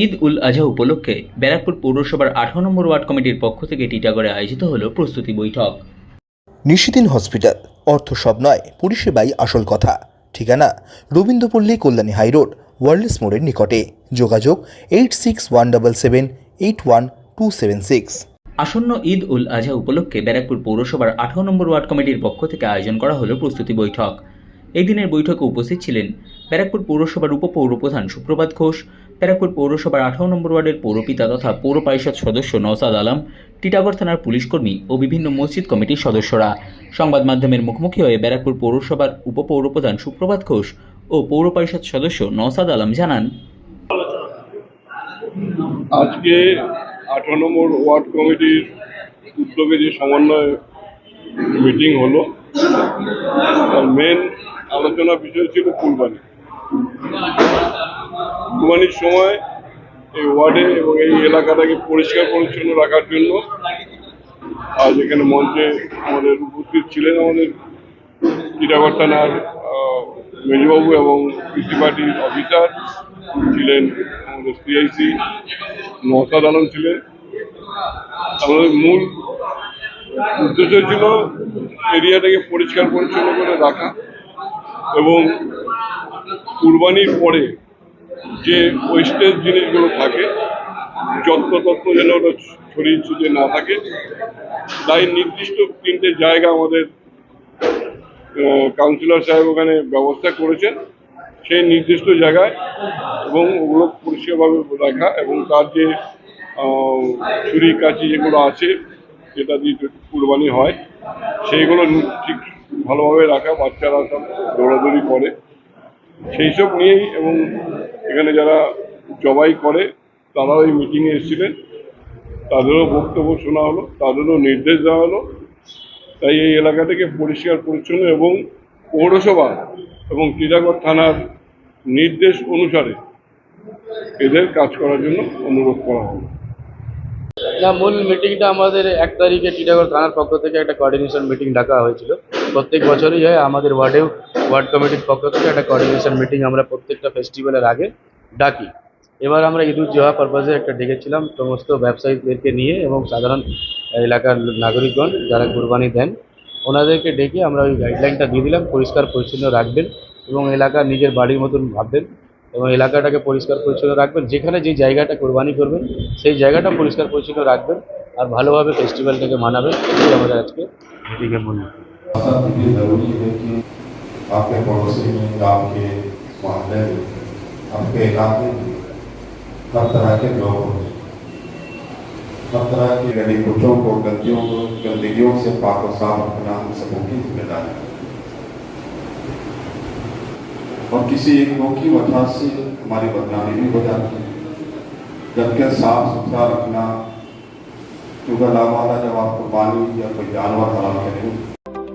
ঈদ উল আজহা উপলক্ষে ব্যারাকপুর পৌরসভার আঠারো নম্বর ওয়ার্ড কমিটির পক্ষ থেকে টিটাগড়ে আয়োজিত হল প্রস্তুতি বৈঠক। নিশিদিন হসপিটাল অর্থ সব নয় পরিষেবাই আসল কথা। ঠিকানা রবীন্দ্রপল্লী কল্যাণী হাইরোড ওয়ার্ল্ডস মোড়ের নিকটে। যোগাযোগ eight six one double seven eight one two seven six. আসন্ন ঈদ উল আজহা উপলক্ষে ব্যারাকপুর পৌরসভার আঠারো নম্বর ওয়ার্ড কমিটির পক্ষ থেকে আয়োজন করা হলো প্রস্তুতি বৈঠক। এই দিনের বৈঠকে উপস্থিত ছিলেন ব্যারাকপুর পৌরসভার উপপৌরপ্রধান সুপ্রভাত ঘোষ, ব্যারাকপুর পৌরসভার আঠারো নম্বর ওয়ার্ডের পৌরপিতা তথা পৌর পরিষদ সদস্য নওসাদ আলম, টিটাগড় থানার পুলিশকর্মী ও বিভিন্ন মসজিদ কমিটির সদস্যরা। সংবাদ মাধ্যমের মুখোমুখি হয়ে ব্যারাকপুর পৌরসভার উপপৌরপ্রধান সুপ্রভাত ঘোষ ও পৌর পরিষদ সদস্য নওসাদ আলম জানান, আজকে আঠারো নম্বর ওয়ার্ড কমিটির উদ্যোগে যে সমন্বয় মিটিং হলো মেন আলোচনা বিষয় ছিল কুরবানি। কুরবানির সময় এই ওয়ার্ডে এবং এই এলাকাটাকে পরিষ্কার পরিচ্ছন্ন রাখার জন্য আজ এখানে মঞ্চে আমাদের উপস্থিত ছিলেন আমাদের টিটাগড় থানার মেজবাবু এবং কৃষি পার্টির অফিসার ছিলেন আমাদের সিআইসি নসাদ আলম ছিলেন। আমাদের মূল উদ্দেশ্য ছিল এরিয়াটাকে পরিষ্কার পরিচ্ছন্ন করে রাখা। এবং কুরবানির পরে যে ওয়েস্টেজ জিনিসগুলো থাকে, যত্ন তত্ত্ব যেন ওটা ছড়িয়ে ছিটিয়ে না থাকে, তাই নির্দিষ্ট তিনটে জায়গা আমাদের কাউন্সিলর সাহেব ওখানে ব্যবস্থা করেছেন। সেই নির্দিষ্ট জায়গায় এবং ওগুলো পরিষ্কারভাবে রাখা এবং তার যে ছুরি কাঁচি যেগুলো আছে, যেটা দিয়ে কুরবানি হয়, সেইগুলো ঠিক ভালোভাবে রাখা, বাচ্চারা সব দৌড়াদৌড়ি করে। সেই সব নিয়েই এবং এখানে যারা জবাই করে, তারাও এই মিটিংয়ে এসেছিলেন। তাদেরও বক্তব্য শোনা হলো, তাদেরও নির্দেশ দেওয়া হলো। তাই এই এলাকাটাকে পরিষ্কার, পরিচ্ছন্ন এবং পৌরসভা এবং টিটাগড় থানার নির্দেশ অনুসারে এদের কাজ করার জন্য অনুরোধ করা হলো। না, মূল মিটিংটা আমাদের এক তারিখে টিটাগড় থানার পক্ষ থেকে একটা কোঅর্ডিনেশন মিটিং ডাকা হয়েছিল। প্রত্যেক বছরই হয়। আমাদের ওয়ার্ডেও ওয়ার্ড কমিটির পক্ষ থেকে একটা কোঅর্ডিনেশন মিটিং আমরা প্রত্যেকটা ফেস্টিভ্যালের আগে ডাকি। এবার আমরা ঈদ উজ্জোহা পারপাসে একটা ডেকেছিলাম। সমস্ত ব্যবসায়ীদেরকে নিয়ে এবং সাধারণ এলাকার নাগরিকগণ যারা কোরবানি দেন, ওনাদেরকে ডেকে আমরা ওই গাইডলাইনটা দিয়ে দিলাম, পরিষ্কার পরিচ্ছন্ন রাখবেন এবং এলাকা নিজের বাড়ির মতন ভাববেন এবং এলাকাটাকে পরিষ্কার পরিচ্ছন্ন রাখবেন। যেখানে যে জায়গাটা কোরবানি করবেন, সেই জায়গাটা পরিষ্কার পরিচ্ছন্ন রাখবেন আর ভালোভাবে ফেস্টিভ্যালটাকে মানাবেন, এটাই আমাদের আজকে মিটিংয়ে মনে ये ज़रूरी है कि आपके पड़ोसी में आपके मोहल्ले में, आपके इलाके में हर तरह के लोग हर तरह की गली कुचों को, गंदियों को, गंदगियों से पाक और साफ़ रखना हम सबों की ज़िम्मेदारी है। और किसी एक लोग की वजह से हमारी बदनामी भी हो जाती है। जबकि साफ़ सुथरा रखना अल्लाह वाला जब आपको पानी या कोई जानवर हलाल करें